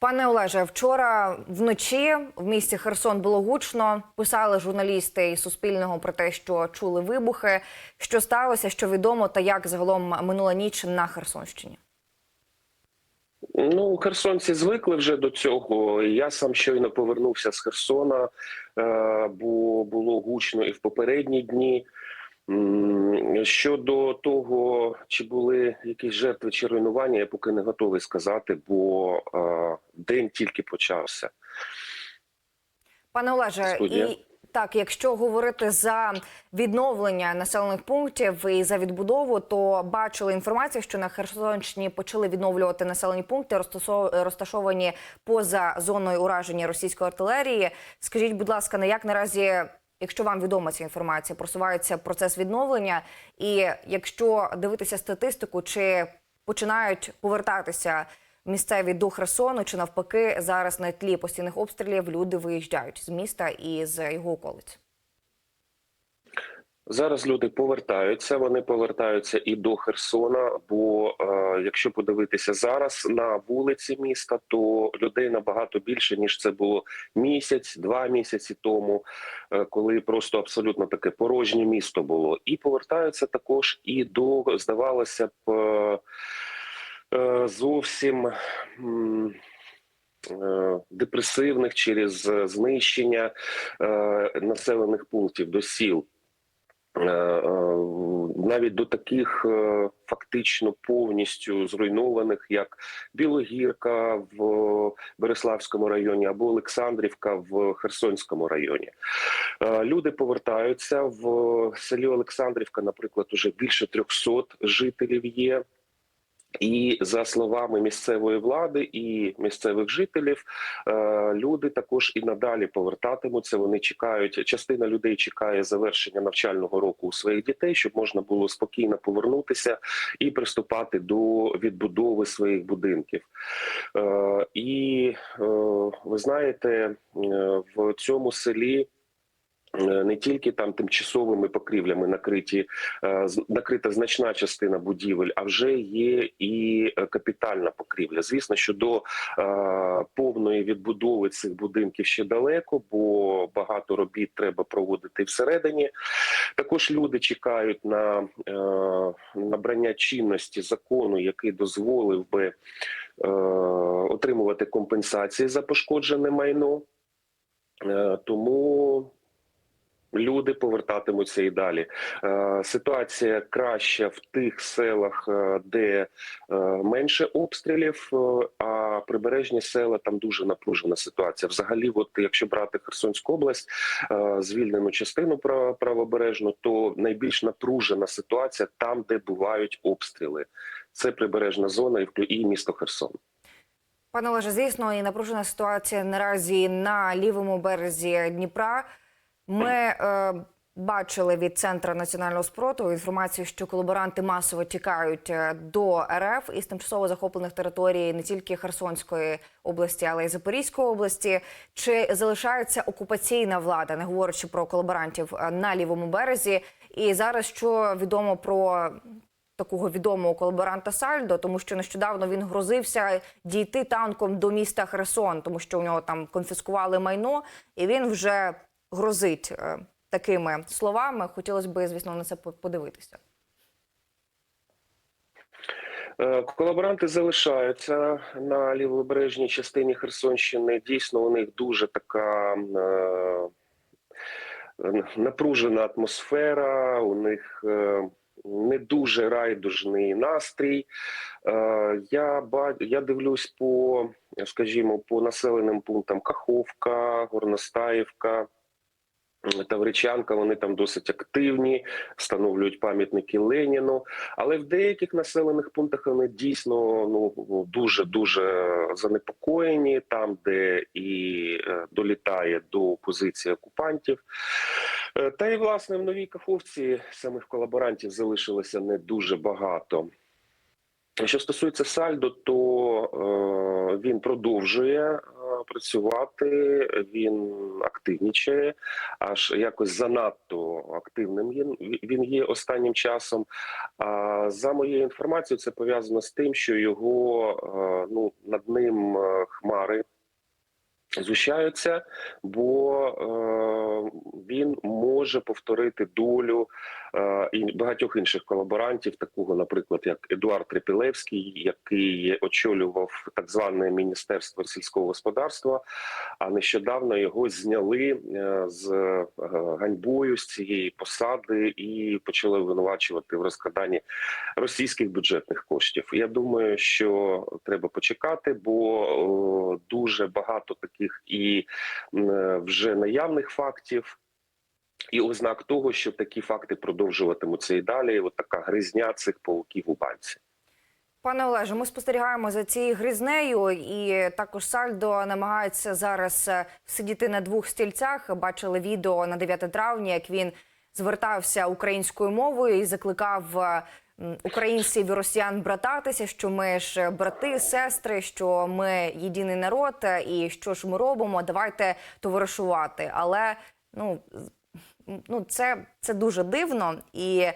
Пане Олеже, вчора вночі в місті Херсон було гучно. Писали журналісти із Суспільного про те, що чули вибухи. Що сталося, що відомо, та як загалом минула ніч на Херсонщині. Ну, херсонці звикли вже до цього. Я сам щойно повернувся з Херсона, е, бо було гучно і в попередні дні. Щодо того, чи були якісь жертви чи руйнування, я поки не готовий сказати, бо е, день тільки почався. Пане Олеже, Студія. і так, якщо говорити за відновлення населених пунктів і за відбудову, то бачили інформацію, що на Херсонщині почали відновлювати населені пункти, розташовані поза зоною ураження російської артилерії. Скажіть, будь ласка, на як наразі, якщо вам відома ця інформація, просувається процес відновлення, і якщо дивитися статистику, чи починають повертатися місцеві до Херсону, чи навпаки зараз на тлі постійних обстрілів люди виїжджають з міста і з його околиць? Зараз люди повертаються. Вони повертаються і до Херсона. Бо е, якщо подивитися зараз на вулиці міста, то людей набагато більше ніж це було місяць, два місяці тому, е, коли просто абсолютно таке порожнє місто було. І повертаються також і до здавалося б е, е, зовсім. е, Депресивних через знищення е, населених пунктів до сіл. Е, е, навіть до таких е, фактично повністю зруйнованих, як Білогірка в Береславському районі або Олександрівка в Херсонському районі. Люди повертаються в селі Олександрівка, наприклад, уже більше 300 жителів є. І за словами місцевої влади і місцевих жителів, е, люди також і надалі повертатимуться. Вони чекають. Частина людей чекає завершення навчального року у своїх дітей, щоб можна було спокійно повернутися і приступати до відбудови своїх будинків. Е, І е, ви знаєте, в цьому селі. Е, Не тільки там тимчасовими покрівлями накриті е, накрита значна частина будівель, а вже є і е, капітальна покрівля. Звісно, що до повної відбудови цих будинків ще далеко, бо багато робіт треба проводити всередині. Також люди чекають на набрання чинності закону, який дозволив би отримувати компенсації за пошкоджене майно. Тому люди повертатимуться і далі. Е, Ситуація краща в тих селах, е, де е, менше обстрілів, а прибережні села там дуже напружена ситуація. Взагалі, от якщо брати Херсонську область, звільнену частину прав- правобережну, то найбільш напружена ситуація там, де бувають обстріли. Це прибережна зона і і місто Херсон. Пане Олеже, звісно, і напружена ситуація наразі на лівому березі Дніпра. Ми е, бачили від центру національного спротиву інформацію, що колаборанти масово тікають е, до РФ із тимчасово захоплених територій не тільки Херсонської області, але й Запорізької області. Чи залишається окупаційна влада, не говорячи про колаборантів е, на лівому березі? І зараз що відомо про такого відомого колаборанта Сальдо, тому що нещодавно він грозився дійти танком до міста Херсон, тому що у нього там конфіскували майно, і він вже грозить е, такими словами. Хотілося б, звісно, на це по- подивитися. Е, Колаборанти залишаються на лівобережній частині Херсонщини. Дійсно, у них дуже така е, напружена атмосфера. У них не дуже райдужний настрій. Я я дивлюсь по, скажімо, по населеним пунктам Каховка, Горностаївка. Тавричанка, вони там досить активні, встановлюють пам'ятники Леніну. Але в деяких населених пунктах вони дійсно ну дуже дуже занепокоєні, там, де і е, долітає до позиції окупантів. Е, Та й власне в новій Каховці самих колаборантів залишилося не дуже багато. Що стосується Сальдо, то е, він продовжує е, працювати, він активнічає, аж якось занадто активним він є останнім часом. А за моєю інформацією, це пов'язано з тим, що його е, ну над ним хмари Зущаються, бо він може повторити долю е, і багатьох інших колаборантів, такого, наприклад, як Едуард Трипілевський, який очолював так зване міністерство сільського господарства. А нещодавно його зняли е, з е, ганьбою з цієї посади і почали винувачувати в розкраданні російських бюджетних коштів. Я думаю, що треба почекати, бо дуже багато таких і вже наявних фактів. І ознак того, що такі факти продовжуватимуться і далі. От така гризня цих пауків у банці. Пане Олеже, ми спостерігаємо за цією гризнею, і також Сальдо намагається зараз е, сидіти на двох стільцях. Бачили відео на 9 травня, як він звертався українською мовою і закликав е, українців і росіян брататися, що ми ж брати, сестри, що ми єдиний народ, е, і що ж ми робимо? Давайте товаришувати. Але ну ну це, це дуже дивно і.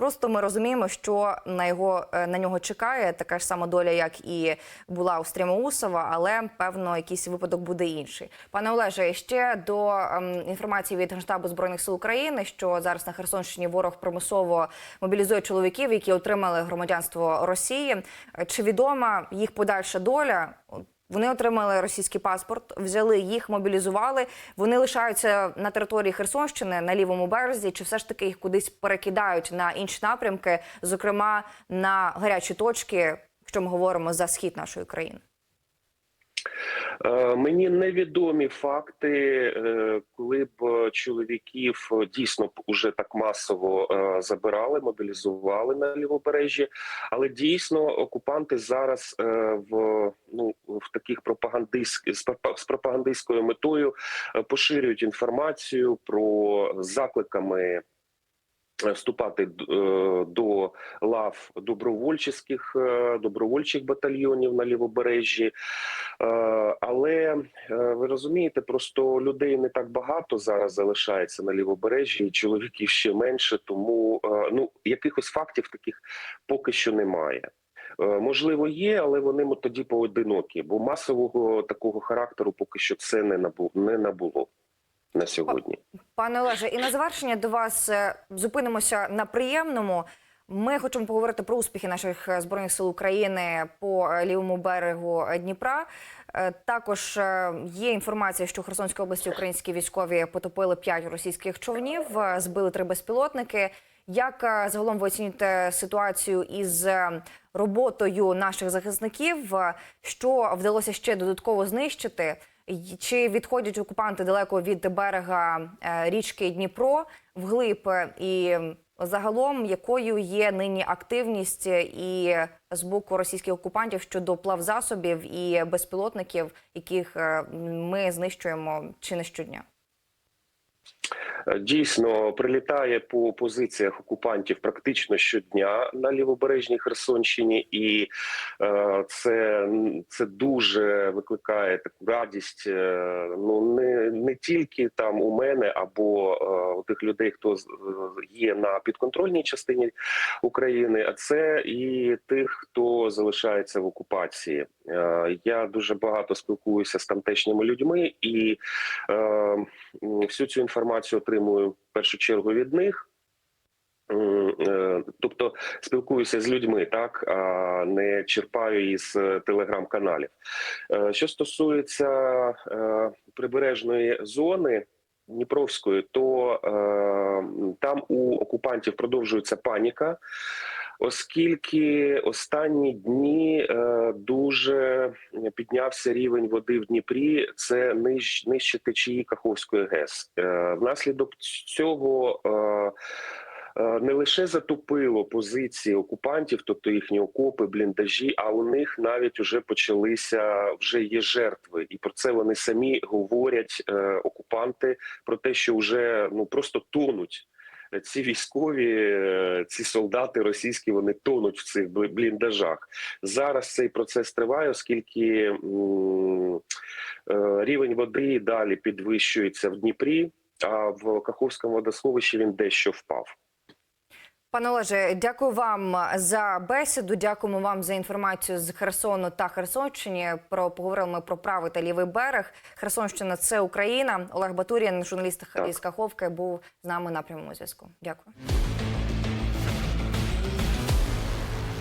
Просто ми розуміємо, що на його е, на нього чекає така ж сама доля, як і була у Стрімоусова, але певно якийсь випадок буде інший. Пане Олеже, ще до ем, інформації від Генштабу збройних сил України, що зараз на Херсонщині ворог примусово мобілізує чоловіків, які отримали громадянство Росії. Е, Чи відома їх подальша доля? Вони отримали російський паспорт, взяли їх, мобілізували. Вони лишаються на території Херсонщини на лівому березі. Чи все ж таки їх кудись перекидають на інші напрямки, зокрема на гарячі точки, якщо ми говоримо за схід нашої країни? Е, Мені невідомі факти, е, коли б чоловіків е, дійсно б уже так масово забирали, мобілізували на лівобережжі, але дійсно окупанти зараз в ну в таких пропагандистських з пропагандистською метою поширюють інформацію про закликами. Вступати е, до лав добровольчих е, добровольчих батальйонів на лівобережжі, Е, але ви розумієте, просто людей не так багато зараз залишається на лівобережжі, і чоловіків ще менше. Тому ну якихось фактів таких поки що немає. Можливо, є, але вони тоді поодинокі, бо масового такого характеру поки що це не набуло на сьогодні. Пане Олеже, і на завершення до вас е, зупинимося на приємному. Ми хочемо поговорити про успіхи наших е, збройних сил України по е, лівому берегу Дніпра. Також є інформація, що в Херсонській області українські військові потопили п'ять російських човнів, збили три безпілотники. Як загалом ви оцінюєте ситуацію із роботою наших захисників? Що вдалося ще додатково знищити? Чи відходять окупанти далеко від берега е, річки Дніпро вглиб? Е, І загалом, якою є нині активність е, і з боку російських окупантів щодо плавзасобів і безпілотників, яких ми знищуємо чи не щодня? Е, Дійсно прилітає по позиціях окупантів практично щодня на лівобережній Херсонщині, і е, це, це дуже викликає таку радість. е, ну не, не тільки там у мене або у тих людей, хто є на підконтрольній частині України, а це і тих, хто залишається в окупації. Я дуже багато спілкуюся з тамтешніми людьми і. Всю цю інформацію отримую в першу чергу від них. Е, Тобто спілкуюся з людьми, так а не черпаю із телеграм-каналів. Е, Що стосується е, прибережної зони Дніпровської, то там у окупантів продовжується паніка. Оскільки останні дні е, дуже піднявся рівень води в Дніпрі, це ниж, нижче течії Каховської ГЕС. Е, внаслідок цього е, не лише затопило позиції окупантів, тобто їхні окопи, бліндажі, а у них навіть вже почалися вже є жертви, і про це вони самі говорять е, окупанти про те, що вже ну просто тонуть ці військові, е, ці солдати російські, вони тонуть в цих бліндажах. Зараз цей процес триває, оскільки е, рівень води далі підвищується в Дніпрі, а в Каховському водосховищі він дещо впав. Пане Олеже, дякую вам за бесіду. Дякуємо вам за інформацію з Херсону та Херсонщини. Про поговорили ми про правий та лівий берег. Херсонщина це Україна. Олег Батурін, журналіст із Каховки, був з нами на прямому зв'язку. Дякую.